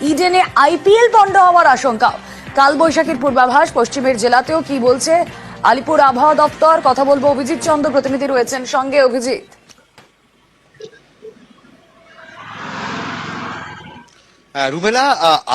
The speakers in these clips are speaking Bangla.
ইডেনে আইপিএল বন্ধ হওয়ার আশঙ্কা। কালবৈশাখীর পূর্বাভাস, পশ্চিমের জেলাতেও কি বলছে? আলিপুর আবহাওয়া দপ্তর, কথা বলব অভিজিৎ চন্দ্র, প্রতিনিধি রয়েছেন সঙ্গে অভিজিৎ। রুমেলা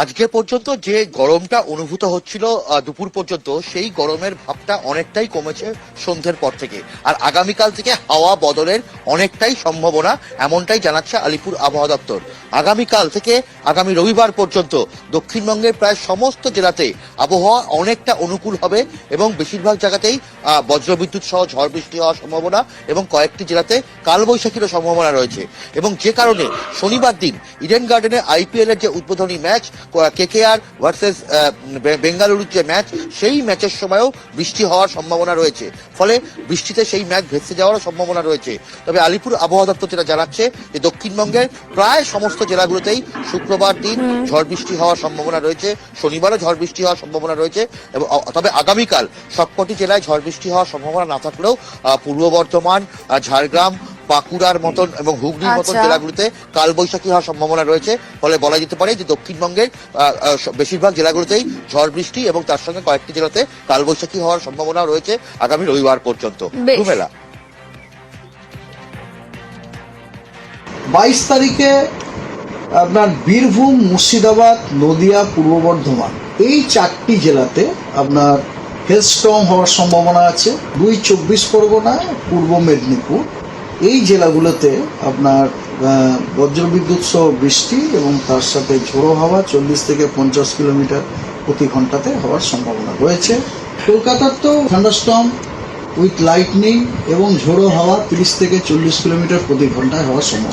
আজকে পর্যন্ত যে গরমটা অনুভূত হচ্ছিল দুপুর পর্যন্ত, সেই গরমের ভাবটা অনেকটাই কমেছে সন্ধ্যের পর থেকে। আর আগামীকাল থেকে হাওয়া বদলের অনেকটাই সম্ভাবনা এমনটাই জানাচ্ছে আলিপুর আবহাওয়া দপ্তর। আগামীকাল থেকে আগামী রবিবার পর্যন্ত দক্ষিণবঙ্গের প্রায় সমস্ত জেলাতে আবহাওয়া অনেকটা অনুকূল হবে এবং বেশিরভাগ জায়গাতেই বজ্রবিদ্যুৎ সহ ঝড় বৃষ্টি হওয়ার সম্ভাবনা এবং কয়েকটি জেলাতে কালবৈশাখীরও সম্ভাবনা রয়েছে। এবং যে কারণে শনিবার দিন, ইডেন গার্ডেনে আইপিএল যে উদ্বোধনী ম্যাচ কেকেআর ভার্সেস বেঙ্গালুরুর যে ম্যাচ সেই ম্যাচের সময়ও বৃষ্টি হওয়ার সম্ভাবনা রয়েছে। ফলে বৃষ্টিতে সেই ম্যাচ ভেসে যাওয়ারও সম্ভাবনা রয়েছে। তবে আলিপুর আবহাওয়া দপ্তর যেটা জানাচ্ছে যে দক্ষিণবঙ্গের প্রায় সমস্ত জেলাগুলোতেই শুক্রবার দিন ঝড় বৃষ্টি হওয়ার সম্ভাবনা রয়েছে। শনিবারও ঝড় বৃষ্টি হওয়ার সম্ভাবনা রয়েছে এবং তবে আগামীকাল সবকটি জেলায় ঝড় বৃষ্টি হওয়ার সম্ভাবনা না থাকলেও পূর্ব বর্ধমান ঝাড়গ্রাম বাঁকুড়ার মতন এবং হুগলির মতন আচ্ছা। জেলাগুলোতে কালবৈশাখী হওয়ার সম্ভাবনা রয়েছে। ফলে বলা যেতে পারে যে দক্ষিণবঙ্গের বেশিরভাগ জেলাগুলোতেই ঝড় বৃষ্টি এবং তার সঙ্গে কয়েকটি জেলাতে কালবৈশাখী হওয়ার সম্ভাবনা রয়েছে আগামী রবিবার পর্যন্ত। রুমেলা বাইশ তারিখে আপনার বীরভূম মুর্শিদাবাদ নদিয়া পূর্ব বর্ধমান এই চারটি জেলাতে আপনার হেলস্টর্ম হওয়ার সম্ভাবনা আছে। দুই চব্বিশ পরগনা পূর্ব মেদিনীপুর এই জেলাগুলোতে আপনার বজ্রবিদ্যুৎ সহ বৃষ্টি এবং তার সাথে ঝোড়ো হাওয়া চল্লিশ থেকে পঞ্চাশ কিলোমিটার প্রতি ঘন্টাতে হওয়ার সম্ভাবনা রয়েছে। কলকাতার তো থান্ডারস্টম উইথ লাইটনিং এবং ঝোড়ো হাওয়া তিরিশ থেকে চল্লিশ কিলোমিটার প্রতি ঘন্টায় হওয়ার সম্ভাবনা।